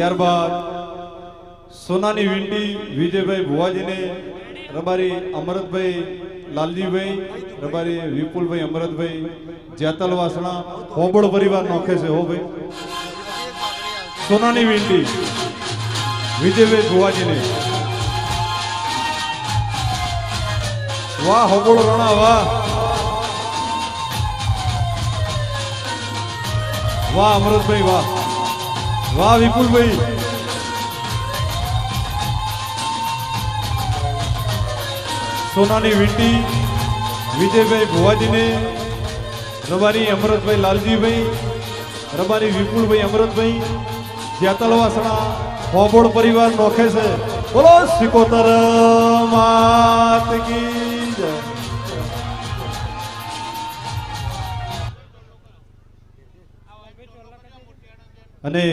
ત્યારબાદ સોનાની વિંડી વિજયભાઈ ભુવાજીને, રબારી અમરતભાઈ લાલજીભાઈ, રબારી વિપુલભાઈ અમરતભાઈ જેતલ વાસણા, હોબળ પરિવાર નોખે છે, હો ભાઈ. સોનાની વિંડી વિજયભાઈ ભુવાજીને. વાહ, હોબળ રણા, વાહ. વાહ, અમરતભાઈ, વાહ. વાહ, વિપુલભાઈ. સોનાની વીંટી, વિજયભાઈ ભુવાજીને, રબારી અમરતભાઈ લાલજીભાઈ, રબારી વિપુલભાઈ અમરતભાઈ જેતલ વાસણા હોબોડ પરિવાર નોખે છે. બોલો સિકોતર માત કી અને